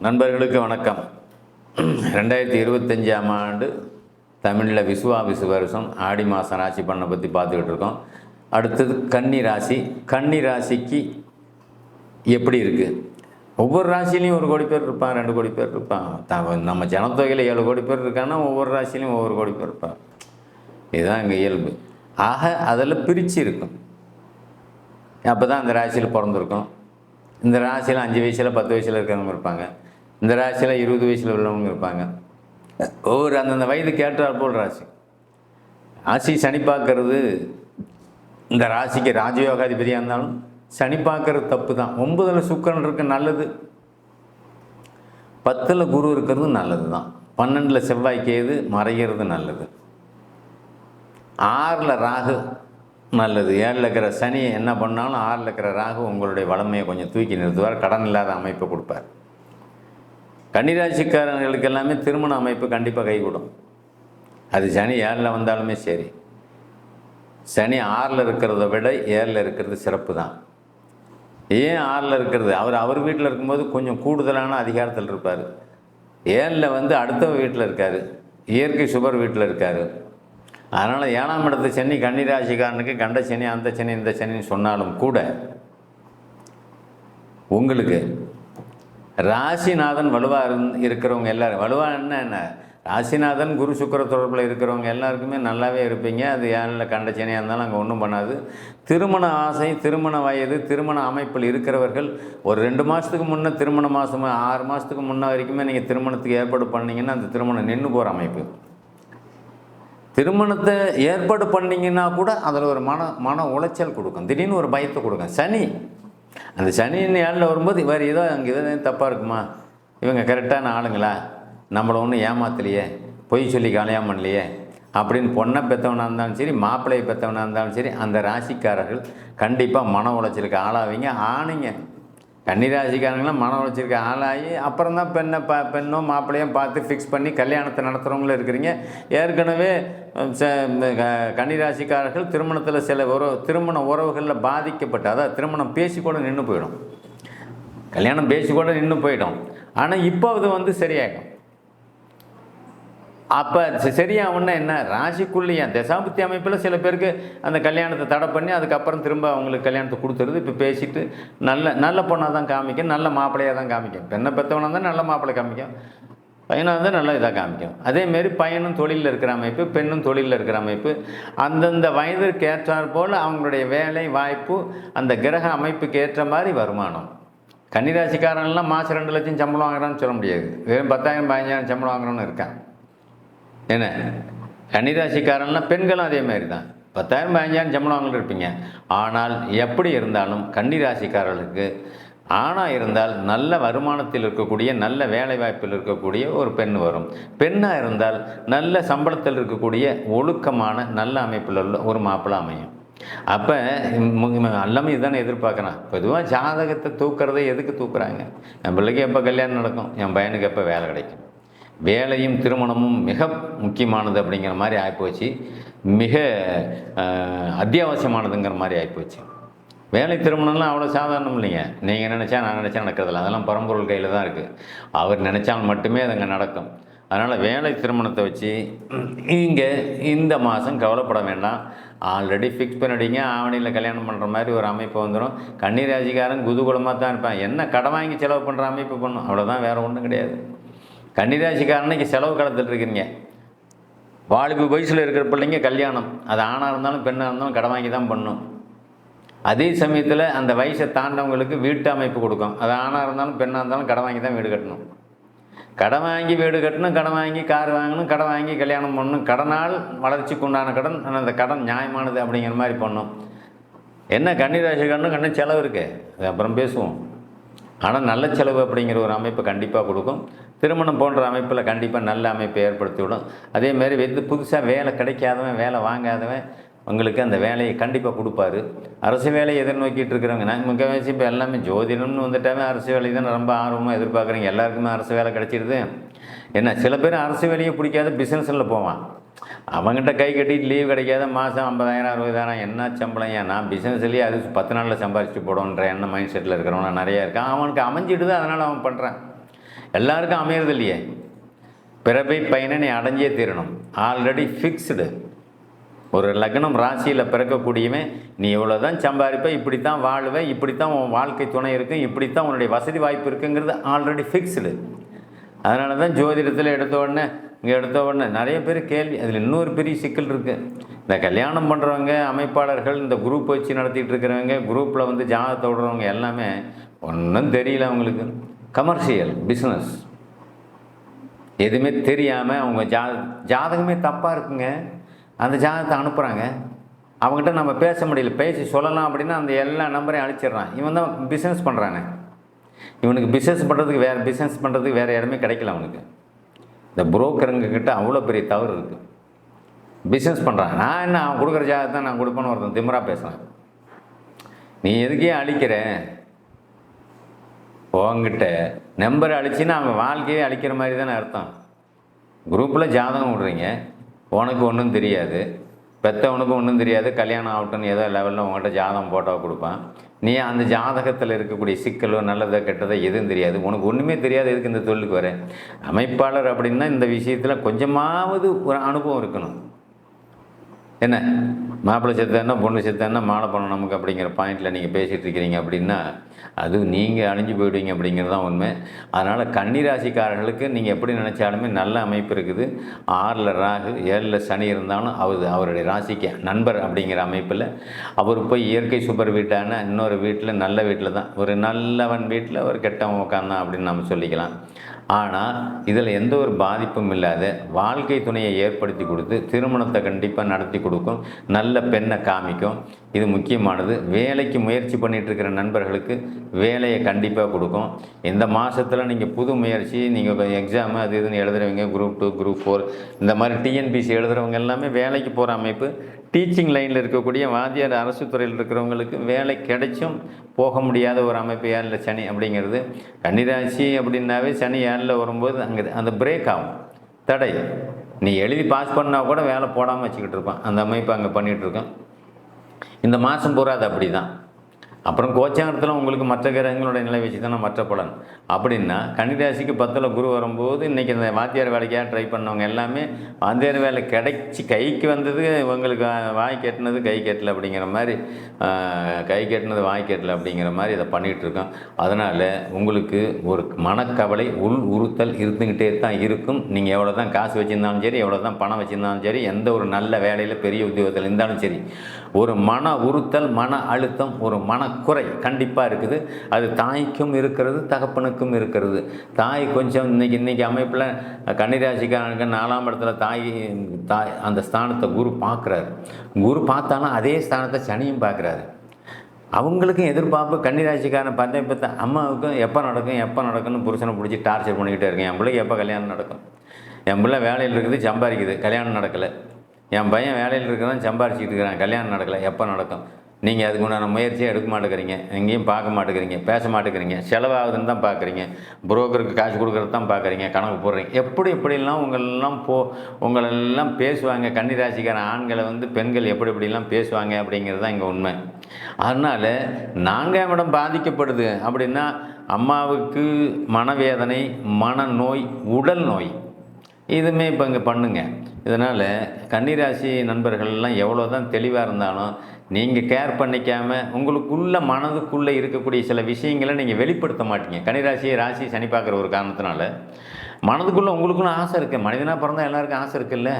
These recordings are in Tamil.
நண்பர்களுக்கு வணக்கம். ரெண்டாயிரத்தி இருபத்தஞ்சாம் ஆண்டு தமிழில் விசுவா விசு வருஷம். ஆடி மாதம் ராசி பண்ணை பற்றி பார்த்துக்கிட்டு இருக்கோம். அடுத்தது கன்னி ராசி. கன்னி ராசிக்கு எப்படி இருக்குது ஒவ்வொரு ராசிலையும் ஒரு கோடி பேர் இருப்பான் ரெண்டு கோடி பேர் இருப்பான். த- நம்ம ஜனத்தொகையில் ஏழு கோடி பேர் இருக்கான்னா ஒவ்வொரு ராசிலையும் ஒவ்வொரு கோடி பேர் இருப்பான். இதுதான் இங்கே இயல்பு. ஆக அதில் பிரித்து இருக்கும். அப்போ தான் அந்த ராசியில் பிறந்திருக்கோம். இந்த ராசியில் அஞ்சு வயசில் பத்து வயசில் இருக்கிறவங்க இருப்பாங்க. இந்த ராசியில் இருபது வயசில் உள்ளவங்க இருப்பாங்க. ஒவ்வொரு அந்தந்த வயதுக்கு கேட்டால் போல் ராசி. ராசி சனி பார்க்கறது இந்த ராசிக்கு ராஜயோகாதிபதியாக இருந்தாலும் சனி பார்க்கறது தப்பு தான் ஒன்பதில் சுக்கரன் இருக்கு நல்லது. பத்தில் குரு இருக்கிறது நல்லது தான் பன்னெண்டில் செவ்வாய்க்கு ஏது மறைகிறது நல்லது. ஆறில் ராகு நல்லது. ஏழில் இருக்கிற சனி என்ன பண்ணாலும் ஆறில் இருக்கிற ராகு உங்களுடைய வளமையை கொஞ்சம் தூக்கி நிறுத்துவார். கடன் இல்லாத அமைப்பை கொடுப்பார். கன்னிராசிக்காரர்களுக்கு எல்லாமே திருமண அமைப்பு கண்டிப்பாக கைகூடும் அது சனி ஏழில் வந்தாலுமே சரி. சனி ஆறில் இருக்கிறத விட ஏழில் இருக்கிறது சிறப்பு தான். ஏன் ஆறில் இருக்கிறது? அவர் அவர் வீட்டில் இருக்கும்போது கொஞ்சம் கூடுதலான அதிகாரத்தில் இருப்பார். ஏழில் வந்து அடுத்தவ வீட்டில் இருக்கார். இயற்கை சுபர் வீட்டில் இருக்கார். அதனால் ஏழாம் இடத்து சனி கன்னிராசிக்காரனுக்கு கண்ட சனி அந்த சனி இந்த சனின்னு சொன்னாலும் கூட உங்களுக்கு ராசிநாதன் வலுவாக இருந் இருக்கிறவங்க எல்லாரும் வலுவாக என்ன என்ன? ராசிநாதன் குரு சுக்கர தொடர்பில் இருக்கிறவங்க எல்லாருக்குமே நல்லாவே இருப்பீங்க. அது ஏழில் கண்ட சனியாக இருந்தாலும் அங்கே ஒன்றும் பண்ணாது. திருமண ஆசை திருமண வயது திருமண அமைப்பில் இருக்கிறவர்கள் ஒரு ரெண்டு மாதத்துக்கு முன்னே திருமண மாதம் ஆறு மாதத்துக்கு முன்னே வரைக்குமே நீங்கள் திருமணத்துக்கு ஏற்பாடு பண்ணிங்கன்னா அந்த திருமணம் நின்று போகிற அமைப்பு. திருமணத்தை ஏற்பாடு பண்ணீங்கன்னா கூட அதில் ஒரு மன மன உளைச்சல் கொடுக்கும். திடீர்னு ஒரு பயத்தை கொடுக்கும். சனி. அந்த சனின்னு ஏழில் வரும்போது வேறு ஏதோ அங்கே ஏதோ தப்பாக இருக்குமா? இவங்க கரெக்டான ஆளுங்களா? நம்மளை ஒன்றும் ஏமாத்தலையே. பொய் சொல்லி கல்யாணம் பண்ணலையே. அப்படின்னு பொண்ணை பெற்றவனாக இருந்தாலும் சரி மாப்பிள்ளையை பெற்றவனாக இருந்தாலும் சரி அந்த ராசிக்காரர்கள் கண்டிப்பாக மன உளைச்சலுக்கு ஆளாவீங்க. ஆணுங்க. கன்னிராசிக்காரங்களாம் மன உழைச்சிருக்க ஆளாகி அப்புறம் தான் பெண்ணை பா பெண்ணோ மாப்பிள்ளையும் பார்த்து ஃபிக்ஸ் பண்ணி கல்யாணத்தை நடத்துகிறவங்களும் இருக்கிறீங்க. ஏற்கனவே ச- இந்த க- கன்னிராசிக்காரர்கள் திருமணத்தில் சில உறவு திருமண உறவுகளில் பாதிக்கப்பட்டு அதாவது திருமணம் பேசி கூட நின்று போயிடும். கல்யாணம் பேசி கூட நின்று போயிடும். ஆனால் இப்போ அது வந்து சரியாயிடும். அப்போ சரியாகும்னா என்ன? ராசிக்குள்ளேயே தசாபுத்தி அமைப்பில் சில பேருக்கு அந்த கல்யாணத்தை தடை பண்ணி அதுக்கப்புறம் திரும்ப அவங்களுக்கு கல்யாணத்தை கொடுத்துருது இப்போ பேசிட்டு நல்ல நல்ல பொண்ணாக தான் காமிக்கும் நல்ல மாப்பிள்ளையாக தான் காமிக்கும். பெண்ணை பெற்றவனாக தான் நல்ல மாப்பிள்ளை காமிக்கும். பையனாக இருந்தால் நல்ல இதாக காமிக்கும். அதேமாரி பையனும் தொழிலில் இருக்கிற அமைப்பு பெண்ணும் தொழிலில் இருக்கிற அமைப்பு. அந்தந்த வயதிற்கு ஏற்றாற் போல் அவங்களுடைய வேலை வாய்ப்பு அந்த கிரக அமைப்புக்கு ஏற்ற மாதிரி வருமானம். கன்னிராசிக்காரன்லாம் மாதம் ரெண்டு லட்சம் சம்பளம் வாங்குறான்னு சொல்ல முடியாது. வெறும் பத்தாயிரம் பதினஞ்சாயிரம் சம்பளம் வாங்குறோன்னு இருக்கான். என்ன? கன்னிராசிக்காரன்னா பெண்களும் அதே மாதிரி தான். பத்தாயிரம் பதினஞ்சாயிரம் சம்பளம் வாங்கிட்டு இருப்பீங்க. ஆனால் எப்படி இருந்தாலும் கன்னிராசிக்காரர்களுக்கு ஆணாக இருந்தால் நல்ல வருமானத்தில் இருக்கக்கூடிய நல்ல வேலை வாய்ப்பில் இருக்கக்கூடிய ஒரு பெண் வரும். பெண்ணாக இருந்தால் நல்ல சம்பளத்தில் இருக்கக்கூடிய ஒழுக்கமான நல்ல அமைப்பில் உள்ள ஒரு மாப்பிள்ளை அமையும். அப்போ எல்லாமே இதுதானே எதிர்பார்க்குறான். பொதுவாக ஜாதகத்தை தூக்குறதை எதுக்கு தூக்குறாங்க? என் பிள்ளைக்கு எப்போ கல்யாணம் நடக்கும்? என் பையனுக்கு எப்போ வேலை கிடைக்கும்? வேலையும் திருமணமும் மிக முக்கியமானது அப்படிங்கிற மாதிரி ஆகிப்போச்சு மிக அத்தியாவசியமானதுங்கிற மாதிரி ஆகிப்போச்சு வேலை திருமணம்லாம் அவ்வளோ சாதாரணம் இல்லைங்க. நீங்கள் நினச்சா நான் நினச்சா நடக்கிறதில்ல அதெல்லாம் பரம்பொருள் கையில் தான் இருக்குது அவர் நினச்சால் மட்டுமே அது அங்கே நடக்கும். அதனால் வேலை திருமணத்தை வச்சு இங்கே இந்த மாதம் கவலைப்பட வேண்டாம். ஆல்ரெடி ஃபிக்ஸ் பண்ணிட்டீங்க. ஆவணியில் கல்யாணம் பண்ணுற மாதிரி ஒரு அமைப்பு வந்துடும் கண்ணீர் அதிகாரம் குதூகலமாக தான் இருப்பான். என்ன கடன் வாங்கி செலவு பண்ணுற அமைப்பு பண்ணும். அவ்வளோதான் வேறு ஒன்றும் கிடையாது. கன்னிராசிக்காரனுக்கு செலவு காலத்தில் இருக்கிறீங்க வாலிபு வயசில் இருக்கிற பிள்ளைங்க கல்யாணம். அது ஆணாக இருந்தாலும் பெண்ணாக இருந்தாலும் கடன் வாங்கி தான் பண்ணும். அதே சமயத்தில் அந்த வயசை தாண்டவங்களுக்கு வீட்டு அமைப்பு கொடுக்கும். அது ஆணாக இருந்தாலும் பெண்ணாக இருந்தாலும் கடன் வாங்கி தான் வீடு கட்டணும். கடன் வாங்கி வீடு கட்டணும் கடன் வாங்கி கார் வாங்கணும் கடன் வாங்கி கல்யாணம் பண்ணணும். கடனால் வளர்ச்சிக்கு உண்டான கடன் ஆனால் அந்த கடன் நியாயமானது அப்படிங்கிற மாதிரி பண்ணும். என்ன கன்னிராசிக்காரனும் கண்ணு செலவு இருக்குது அது அப்புறம் பேசுவோம். ஆனால் நல்ல செலவு அப்படிங்கிற ஒரு அமைப்பு கண்டிப்பாக கொடுக்கும். திருமணம் போன்ற அமைப்பில் கண்டிப்பாக நல்ல அமைப்பை ஏற்படுத்தி விடும் அதேமாரி வெது புதுசாக வேலை கிடைக்காதவன் வேலை வாங்காதவன் உங்களுக்கு அந்த வேலையை கண்டிப்பாக கொடுப்பாரு. அரசு வேலையை எதிர்நோக்கிட்டு இருக்கிறவங்க நாங்கள் முக்கால்வாசி இப்போ எல்லாமே ஜோதிடம்னு வந்துட்டாவே அரசு வேலை தான் ரொம்ப ஆர்வமாக எதிர்பார்க்குறீங்க. எல்லாருக்குமே அரசு வேலை கிடைச்சிடுது. என்ன சில பேர் அரசு வேலையை பிடிக்காத பிஸ்னஸில் போவான். அவங்ககிட்ட கை கட்டிட்டு லீவ் கிடைக்காத மாதம் ஐம்பதாயிரம் அறுபதாயிரம் என்ன சம்பளம்? ஏன்? நான் பிஸ்னஸ்லேயே அது பத்து நாளில் சம்பாரிச்சு போடணுன்ற என்ன மைண்ட் செட்டில் இருக்கிறவங்க நிறையா இருக்கான். அவனுக்கு அமைஞ்சிடுது அதனால் அவன் பண்ணுறான் எல்லாருக்கும் அமையிறது இல்லையே. பிறப்பை பையனை நீ அடைஞ்சே தீரணும். ஆல்ரெடி ஃபிக்ஸ்டு ஒரு லக்னம் ராசியில் பிறக்கக்கூடியவன் நீ இவ்வளோ தான் சம்பாதிப்ப இப்படி தான் வாழுவ இப்படி தான் உன் வாழ்க்கை துணை இருக்கும் இப்படி தான் உன்னுடைய வசதி வாய்ப்பு இருக்குங்கிறது ஆல்ரெடி ஃபிக்ஸ்டு அதனால தான் ஜோதிடத்தில் எடுத்த உடனே இங்கே எடுத்த உடனே நிறைய பேர் கேள்வி அதில் இன்னொரு பெரிய சிக்கல் இருக்குது இந்த கல்யாணம் பண்ணுறவங்க அமைப்பாளர்கள் இந்த குரூப் வச்சு நடத்திட்டு இருக்கிறவங்க குரூப்பில் வந்து ஜாதகத்தை விடுறவங்க எல்லாமே ஒன்றும் தெரியல அவங்களுக்கு. கமர்ஷியல் பிஸ்னஸ் எதுவுமே தெரியாமல் அவங்க ஜா ஜாதகமே தப்பாக இருக்குங்க. அந்த ஜாதகத்தை அனுப்புகிறாங்க அவங்ககிட்ட நம்ம பேச முடியல. பேசி சொல்லலாம் அப்படின்னா அந்த எல்லா நம்பரையும் அழிச்சிடுறான். இவன் தான் பிஸ்னஸ் பண்ணுறானே இவனுக்கு பிஸ்னஸ் பண்ணுறதுக்கு வேறு பிஸ்னஸ் பண்ணுறதுக்கு வேறு இடமே கிடைக்கல அவனுக்கு. இந்த புரோக்கருங்கக்கிட்ட அவ்வளோ பெரிய தவறு இருக்குது பிஸ்னஸ் பண்ணுறான் நான் என்ன அவன் கொடுக்குற ஜாதகத்தை நான் கொடுப்பேன்னு ஒருத்தன் திமராக பேசுகிறேன் நீ எதுக்கே அழிக்கிற? உங்ககிட்ட நம்பர் அழிச்சின்னா அவன் வாழ்க்கையே அழிக்கிற மாதிரி தானே அர்த்தம். குரூப்பில் ஜாதகம் விடுறீங்க. உனக்கு ஒன்றும் தெரியாது. பெற்றவனுக்கு ஒன்றும் தெரியாது கல்யாணம் ஆகட்டும்னு ஏதோ லெவலில் உங்கள்கிட்ட ஜாதகம் போட்டோ கொடுப்பான். நீ அந்த ஜாதகத்தில் இருக்கக்கூடிய சிக்கலோ நல்லதோ கெட்டதோ எதுவும் தெரியாது. உனக்கு ஒன்றுமே தெரியாது எதுக்கு இந்த தொழிலுக்கு வர? அமைப்பாளர் அப்படின்னா இந்த விஷயத்தில் கொஞ்சமாவது ஒரு அனுபவம் இருக்கணும். என்ன? மாப்பிள்ளை செத்தானா பொண்ணு செத்தானா மாலை பண்ணணும் நமக்கு அப்படிங்கிற பாயிண்டில் நீங்கள் பேசிகிட்டு இருக்கிறீங்க அப்படின்னா அது நீங்கள் அழிஞ்சு போயிடுவீங்க அப்படிங்கிறது தான் உண்மை. அதனால் கன்னிராசிக்காரர்களுக்கு நீங்கள் எப்படி நினச்சாலுமே நல்ல அமைப்பு இருக்குது. ஆறில் ராகு ஏழில் சனி இருந்தாலும் அவர் அவருடைய ராசிக்கு நண்பர் அப்படிங்கிற அமைப்பில். அவர் போய் இயற்கை சூப்பர் வீட்டான இன்னொரு வீட்டில் நல்ல வீட்டில் தான். ஒரு நல்லவன் வீட்டில் ஒரு கெட்டவன் உட்காந்தான் அப்படின்னு நம்ம சொல்லிக்கலாம். ஆனால் இதில் எந்த ஒரு பாதிப்பும் இல்லாத வாழ்க்கை துணையை ஏற்படுத்தி கொடுத்து திருமணத்தை கண்டிப்பாக நடத்தி கொடுக்கும் நல்ல பெண்ணை காமிக்கும். இது முக்கியமானது. வேலைக்கு முயற்சி பண்ணிகிட்ருக்கிற நண்பர்களுக்கு வேலையை கண்டிப்பாக கொடுக்கும். இந்த மாதத்தில் நீங்கள் புது முயற்சி நீங்கள் எக்ஸாமு அது இதுன்னு எழுதுறவங்க குரூப் டூ குரூப் ஃபோர் இந்த மாதிரி டிஎன்பிசி எழுதுறவங்க எல்லாமே வேலைக்கு போகிற அமைப்பு டீச்சிங் லைனில் இருக்கக்கூடிய வாத்தியார் அரசு துறையில் இருக்கிறவங்களுக்கு வேலை கிடைச்சும் போக முடியாத ஒரு அமைப்பு ஏழில் சனி அப்படிங்கிறது. கன்னிராசி அப்படின்னாவே சனி ஏழில் வரும்போது அங்கே அந்த பிரேக் ஆகும். தடை. நீ எழுதி பாஸ் பண்ணால் கூட வேலை போடாமல் வச்சுக்கிட்டு இருப்பான். அந்த அமைப்பு அங்கே பண்ணிகிட்ருக்கோம் இந்த மாதம் பூரா அது அப்படி தான் அப்புறம் கோச்சாரத்தில் உங்களுக்கு மற்ற கிரகங்களுடைய நிலை வச்சு தானே மற்ற பலன். அப்படின்னா கன்னிராசிக்கு பத்தில் குரு வரும்போது இன்றைக்கி இந்த வாத்தியார் வேலைக்காக ட்ரை பண்ணவங்க எல்லாமே வாத்தியார் வேலை கிடைச்சி கைக்கு வந்தது உங்களுக்கு வாய் கெட்டினது கை கெட்டல அப்படிங்கிற மாதிரி கை கெட்டினது வாய் கெட்டல அப்படிங்கிற மாதிரி இதை பண்ணிகிட்ருக்கோம் அதனால் உங்களுக்கு ஒரு மனக்கவலை உள் உறுத்தல் இருந்துக்கிட்டே தான் இருக்கும். நீங்கள் எவ்வளோ தான் காசு வச்சுருந்தாலும் சரி எவ்வளோ தான் பணம் வச்சுருந்தாலும் சரி எந்த ஒரு நல்ல வேலையில் பெரிய உத்தியோகத்தில் இருந்தாலும் சரி. ஒரு மன உறுத்தல் மன அழுத்தம் ஒரு மனக்குறை கண்டிப்பாக இருக்குது. அது தாய்க்கும் இருக்கிறது தகப்பனுக்கும் இருக்கிறது. தாய் கொஞ்சம் இன்றைக்கி இன்னைக்கு அமைப்பில் கன்னிராசிக்காரனுக்கு நாலாம் இடத்துல தாய் தாய் அந்த ஸ்தானத்தை குரு பார்க்குறாரு. குரு பார்த்தாலும் அதே ஸ்தானத்தை சனியும் பார்க்குறாரு. அவங்களுக்கும் எதிர்பார்ப்பு கன்னிராசிக்காரன் பார்த்தா இப்போ அம்மாவுக்கும் எப்போ நடக்கும் எப்போ நடக்கும்னு புருஷனை பிடிச்சி டார்ச்சர் பண்ணிக்கிட்டே இருக்கேன். என் பிள்ளைக்கு எப்போ கல்யாணம் நடக்கும்? என் பிள்ளை வேலையில் இருக்குது சம்பாதிக்குது கல்யாணம் நடக்கலை. என் பையன் வேலையில் இருக்கிறான் சம்பாரிச்சிக்கிட்டு இருக்கிறான். கல்யாணம் நடக்கலை. எப்போ நடக்கும்? நீங்கள் அதுக்கு உண்டான முயற்சியை எடுக்க மாட்டேங்கிறீங்க. எங்கேயும் பார்க்க மாட்டேங்கிறீங்க. பேச மாட்டேங்கிறீங்க. செலவாகுதுன்னு தான் பார்க்குறீங்க. புரோக்கருக்கு காசு கொடுக்குறது தான் பார்க்குறீங்க. கணக்கு போடுறீங்க. எப்படி எப்படிலாம் உங்களெல்லாம் போ உங்களெல்லாம் பேசுவாங்க? கன்னிராசிக்கார ஆண்களை வந்து பெண்கள் எப்படி எப்படிலாம் பேசுவாங்க அப்படிங்கிறது தான் இங்கே உண்மை. அதனால் நாங்கள் இடம் பாதிக்கப்படுது அப்படின்னா அம்மாவுக்கு மனவேதனை மனநோய் உடல் நோய் இதுவுமே இப்போ இங்கே பண்ணுங்க. இதனால் கன்னிராசி நண்பர்கள்லாம் எவ்வளோ தான் தெளிவாக இருந்தாலும் நீங்கள் கேர் பண்ணிக்காமல் உங்களுக்குள்ள மனதுக்குள்ளே இருக்கக்கூடிய சில விஷயங்களை நீங்கள் வெளிப்படுத்த மாட்டீங்க. கன்னிராசி ராசி சனி பார்க்குற ஒரு காரணத்தினால மனதுக்குள்ளே உங்களுக்குள்ள ஆசை இருக்குது மனிதனாக பிறந்தால் எல்லாருக்கும் ஆசை இருக்குல்ல?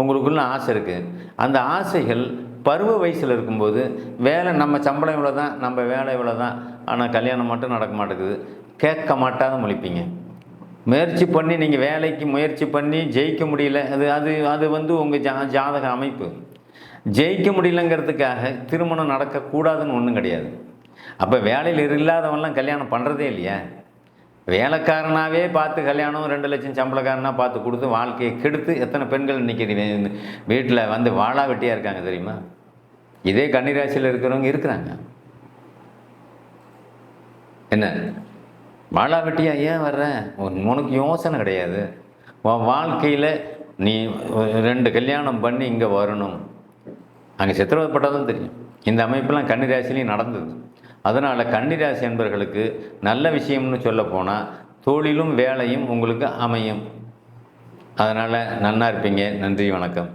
உங்களுக்குள்ள ஆசை இருக்குது அந்த ஆசைகள் பருவ வயசில் இருக்கும்போது வேலை நம்ம சம்பளம் இவ்வளோ தான் நம்ம வேலை இவ்வளோ தான் ஆனால் கல்யாணம் மட்டும் நடக்க மாட்டேங்குது. கேட்க மாட்டாத முழிப்பீங்க. முயற்சி பண்ணி நீங்கள் வேலைக்கு முயற்சி பண்ணி ஜெயிக்க முடியல. அது அது அது வந்து உங்கள் ஜா ஜாதக அமைப்பு. ஜெயிக்க முடியலங்கிறதுக்காக திருமணம் நடக்கக்கூடாதுன்னு ஒன்றும் கிடையாது. அப்போ வேலையில் இல்லாதவன்லாம் கல்யாணம் பண்ணுறதே இல்லையா? வேலைக்காரனாகவே பார்த்து கல்யாணம் ரெண்டு லட்சம் சம்பளக்காரனாக பார்த்து கொடுத்து வாழ்க்கையை கெடுத்து எத்தனை பெண்கள் இன்றைக்கி வீட்டில் வந்து வாழா வெட்டியாக இருக்காங்க தெரியுமா? இதே கன்னிராசியில் இருக்கிறவங்க இருக்கிறாங்க. என்ன? வாழா வெட்டியா ஏன் வர்ற? உனக்கு யோசனை கிடையாது. உன் வாழ்க்கையில் நீ ரெண்டு கல்யாணம் பண்ணி இங்கே வரணும். அங்கே சித்திரவதைப்பட்டதும் தெரியும். இந்த அமைப்பெல்லாம் கன்னிராசிலையும் நடந்தது. அதனால் கன்னிராசி என்பர்களுக்கு நல்ல விஷயம்னு சொல்ல போனால் தொழிலும் வேலையும் உங்களுக்கு அமையும். அதனால் நல்லா இருப்பீங்க. நன்றி வணக்கம்.